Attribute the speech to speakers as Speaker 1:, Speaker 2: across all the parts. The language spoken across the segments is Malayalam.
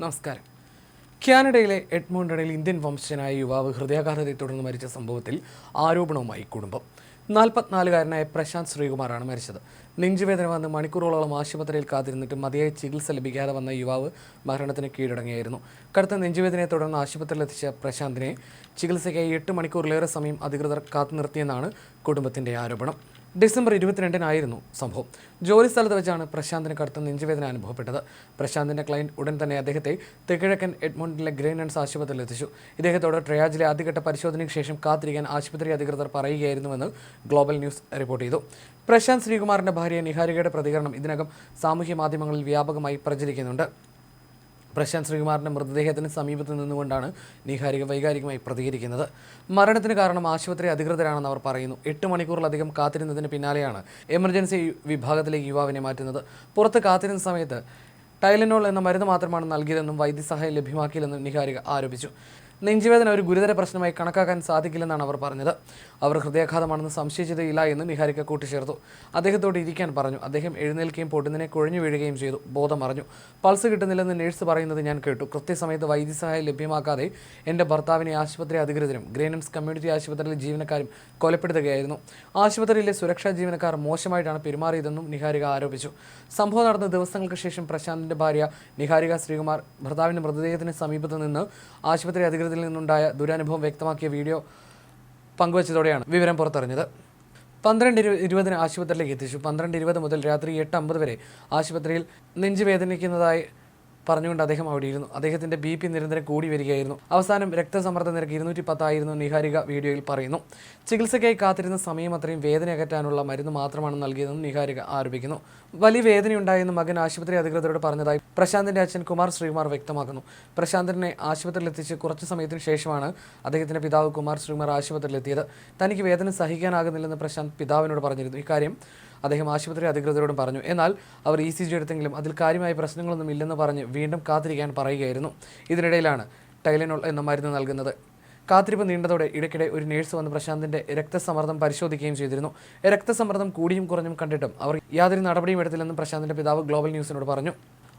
Speaker 1: നമസ്കാരം. കാനഡയിലെ എഡ്മോണ്ടണിൽ ഇന്ത്യൻ വംശജനായ യുവാവ് ഹൃദയാഘാതത്തെ തുടർന്ന് മരിച്ച സംഭവത്തിൽ ആരോപണവുമായി കുടുംബം. നാൽപ്പത്തിനാലുകാരനായ പ്രശാന്ത് ശ്രീകുമാറാണ് മരിച്ചത്. നെഞ്ചുവേദന വന്ന് മണിക്കൂറുകളോളം ആശുപത്രിയിൽ കാത്തിരുന്നിട്ട് മതിയായ ചികിത്സ ലഭിക്കാതെ വന്ന യുവാവ് മരണത്തിന് കീഴടങ്ങിയായിരുന്നു കടുത്ത നെഞ്ചുവേദനയെ തുടർന്ന് ആശുപത്രിയിലെത്തിച്ച പ്രശാന്തിനെ ചികിത്സയ്ക്കായി എട്ട് മണിക്കൂറിലേറെ സമയം അധികൃതർ കാത്തു നിർത്തിയെന്നാണ് കുടുംബത്തിന്റെ ആരോപണം. ഡിസംബർ ഇരുപത്തിരണ്ടിനായിരുന്നു സംഭവം. ജോലി സ്ഥലത്ത് വെച്ചാണ് പ്രശാന്തിന് കടുത്ത നെഞ്ചുവേദന അനുഭവപ്പെട്ടത്. പ്രശാന്തിന്റെ ക്ലയന്റ് ഉടൻ തന്നെ അദ്ദേഹത്തെ തെക്കിഴക്കൻ എഡ്മോണ്ടിലെ ഗ്രേനൻസ് ആശുപത്രിയിൽ എത്തിച്ചു. ഇദ്ദേഹത്തോട് ട്രയാജിലെ ആദ്യഘട്ട പരിശോധനയ്ക്ക് ശേഷം കാത്തിരിക്കാൻ ആശുപത്രി അധികൃതർ പറയുകയായിരുന്നുവെന്ന് ഗ്ലോബൽ ന്യൂസ് റിപ്പോർട്ട് ചെയ്തു. പ്രശാന്ത് ശ്രീകുമാറിന്റെ ഭാര്യ നിഹാരികയുടെ പ്രതികരണം ഇതിനകം സാമൂഹ്യ മാധ്യമങ്ങളിൽ വ്യാപകമായി പ്രചരിക്കുന്നുണ്ട്. പ്രശാന്ത് ശ്രീകുമാറിന്റെ മൃതദേഹത്തിന് സമീപത്ത് നിന്നുകൊണ്ടാണ് നിഹാരിക വൈകാരികമായി പ്രതികരിക്കുന്നത്. മരണത്തിന് കാരണം ആശുപത്രി അധികൃതരാണെന്ന് അവർ പറയുന്നു. എട്ട് മണിക്കൂറിലധികം കാത്തിരുന്നതിന് പിന്നാലെയാണ് എമർജൻസി വിഭാഗത്തിലേക്ക് യുവാവിനെ മാറ്റുന്നത്. പുറത്ത് കാത്തിരുന്ന സമയത്ത് ടൈലനോൾ എന്ന മരുന്ന് മാത്രമാണ് നൽകിയതെന്നും വൈദ്യസഹായം ലഭ്യമാക്കിയില്ലെന്നും നിഹാരിക ആരോപിച്ചു. നെഞ്ചുവേദന ഒരു ഗുരുതര പ്രശ്നമായി കണക്കാക്കാൻ സാധിക്കില്ലെന്നാണ് അവർ പറഞ്ഞത്. അവർ ഹൃദയാഘാതമാണെന്ന് സംശയിച്ചതേയില്ല എന്ന് നിഹാരിക കൂട്ടിച്ചേർത്തു. അദ്ദേഹത്തോട് ഇരിക്കാൻ പറഞ്ഞു. അദ്ദേഹം എഴുന്നേൽക്കുകയും പൊട്ടുന്നതിനെ കുഴഞ്ഞു വീഴുകയും ചെയ്തു. ബോധം അറിഞ്ഞു പൾസ് കിട്ടുന്നില്ലെന്ന് നേഴ്സ് പറയുന്നത് ഞാൻ കേട്ടു. കൃത്യസമയത്ത് വൈദ്യസഹായം ലഭ്യമാക്കാതെ എന്റെ ഭർത്താവിനെ ആശുപത്രി അധികൃതരും ഗ്രേനംസ് കമ്മ്യൂണിറ്റി ആശുപത്രിയിലെ ജീവനക്കാരും കൊലപ്പെടുത്തുകയായിരുന്നു. ആശുപത്രിയിലെ സുരക്ഷാ ജീവനക്കാർ മോശമായിട്ടാണ് പെരുമാറിയതെന്നും നിഹാരിക ആരോപിച്ചു. സംഭവം നടന്ന ദിവസങ്ങൾക്ക് ശേഷം പ്രശാന്തിന്റെ ഭാര്യ നിഹാരിക ശ്രീകുമാർ ഭർത്താവിന്റെ മൃതദേഹത്തിന് സമീപത്ത് നിന്ന് ആശുപത്രി അധികൃതരിൽ നിന്നുണ്ടായ ദുരനുഭവം വ്യക്തമാക്കിയ വീഡിയോ പങ്കുവച്ചതോടെയാണ് വിവരം പുറത്തറിഞ്ഞത്. പന്ത്രണ്ട് ഇരു ഇരുപതിന് ആശുപത്രിയിലേക്ക് എത്തിച്ചു. പന്ത്രണ്ട് ഇരുപത് മുതൽ രാത്രി എട്ട് അമ്പത് വരെ ആശുപത്രിയിൽ നെഞ്ചുവേദനിക്കുന്നതായി പറഞ്ഞുകൊണ്ട് അദ്ദേഹം അവിടെ ഇരുന്നു അദ്ദേഹത്തിന്റെ ബി പി നിരന്തരം കൂടി വരികയായിരുന്നു. അവസാനം രക്തസമ്മർദ്ദ നിരക്ക് ഇരുന്നൂറ്റി പത്തായിരുന്നു നിഹാരിക വീഡിയോയിൽ പറയുന്നു. ചികിത്സയ്ക്കായി കാത്തിരുന്ന സമയം അത്രയും വേദന അകറ്റാനുള്ള മരുന്ന് മാത്രമാണ് നൽകിയതെന്നും നിഹാരിക ആരോപിക്കുന്നു. വലിയ വേദനയുണ്ടായെന്ന് മകൻ ആശുപത്രി അധികൃതരോട് പറഞ്ഞതായി പ്രശാന്തിന്റെ അച്ഛൻ കുമാർ ശ്രീകുമാർ വ്യക്തമാക്കുന്നു. പ്രശാന്തിനെ ആശുപത്രിയിൽ എത്തിച്ച് കുറച്ച് സമയത്തിന് ശേഷമാണ് അദ്ദേഹത്തിന്റെ പിതാവ് കുമാർ ശ്രീകുമാർ ആശുപത്രിയിൽ എത്തിയത് തനിക്ക് വേദന സഹിക്കാനാകുന്നില്ലെന്ന് പ്രശാന്ത് പിതാവിനോട് പറഞ്ഞിരുന്നു. ഇക്കാര്യം അദ്ദേഹം ആശുപത്രി അധികൃതരോടും പറഞ്ഞു. എന്നാൽ അവർ ഇ സി ജി എടുത്തെങ്കിലും അതിൽ കാര്യമായ പ്രശ്നങ്ങളൊന്നും ഇല്ലെന്ന് പറഞ്ഞ് വീണ്ടും കാത്തിരിക്കാൻ പറയുകയായിരുന്നു. ഇതിനിടയിലാണ് ടൈലനോൾ എന്ന മരുന്ന് നൽകുന്നത്. കാത്തിരിപ്പ് നീണ്ടതോടെ ഇടയ്ക്കിടെ ഒരു നേഴ്സ് വന്ന് പ്രശാന്തിന്റെ രക്തസമ്മർദ്ദം പരിശോധിക്കുകയും ചെയ്തിരുന്നു. രക്തസമ്മർദ്ദം കൂടിയും കുറഞ്ഞും കണ്ടിട്ടും അവർ യാതൊരു നടപടിയും എടുത്തില്ലെന്നും പ്രശാന്തിന്റെ പിതാവ് ഗ്ലോബൽ ന്യൂസിനോട് പറഞ്ഞു.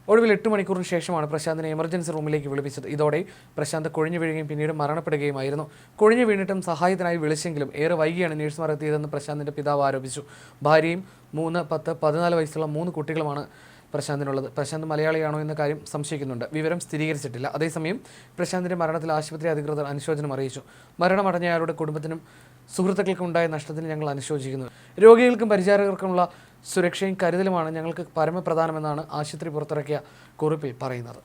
Speaker 1: ഒടുവിൽ എട്ട് മണിക്കൂറിന് ശേഷമാണ് പ്രശാന്തിനെ എമർജൻസി റൂമിലേക്ക് വിളിപ്പിച്ചത്. ഇതോടെ പ്രശാന്ത് കൊഴിഞ്ഞു വീഴുകയും പിന്നീട് മരണപ്പെടുകയുമായിരുന്നു. കൊഴിഞ്ഞു വീണിട്ടും സഹായത്തിനായി വിളിച്ചെങ്കിലും ഏറെ വൈകിയാണ് നഴ്സുമാർ എത്തിയതെന്ന് പ്രശാന്തിന്റെ പിതാവ് ആരോപിച്ചു. ഭാര്യയും മൂന്ന് പത്ത് പതിനാല് വയസ്സുള്ള മൂന്ന് കുട്ടികളുമാണ് പ്രശാന്തിനുള്ളത്. പ്രശാന്ത് മലയാളിയാണോ എന്ന കാര്യം സംശയിക്കുന്നുണ്ട്. വിവരം സ്ഥിരീകരിച്ചിട്ടില്ല. അതേസമയം പ്രശാന്തിന്റെ മരണത്തിൽ ആശുപത്രി അധികൃതർ അനുശോചനം അറിയിച്ചു. മരണമടഞ്ഞയാളുടെ കുടുംബത്തിനും സുഹൃത്തുക്കൾക്കും ഉണ്ടായ നഷ്ടത്തിന് ഞങ്ങൾ അനുശോചിക്കുന്നു. രോഗികൾക്കും പരിചാരകർക്കുമുള്ള സുരക്ഷയും കരുതലുമാണ് ഞങ്ങൾക്ക് പരമപ്രധാനമെന്നാണ് ആശുപത്രി പുറത്തിറക്കിയ കുറിപ്പിൽ പറയുന്നത്.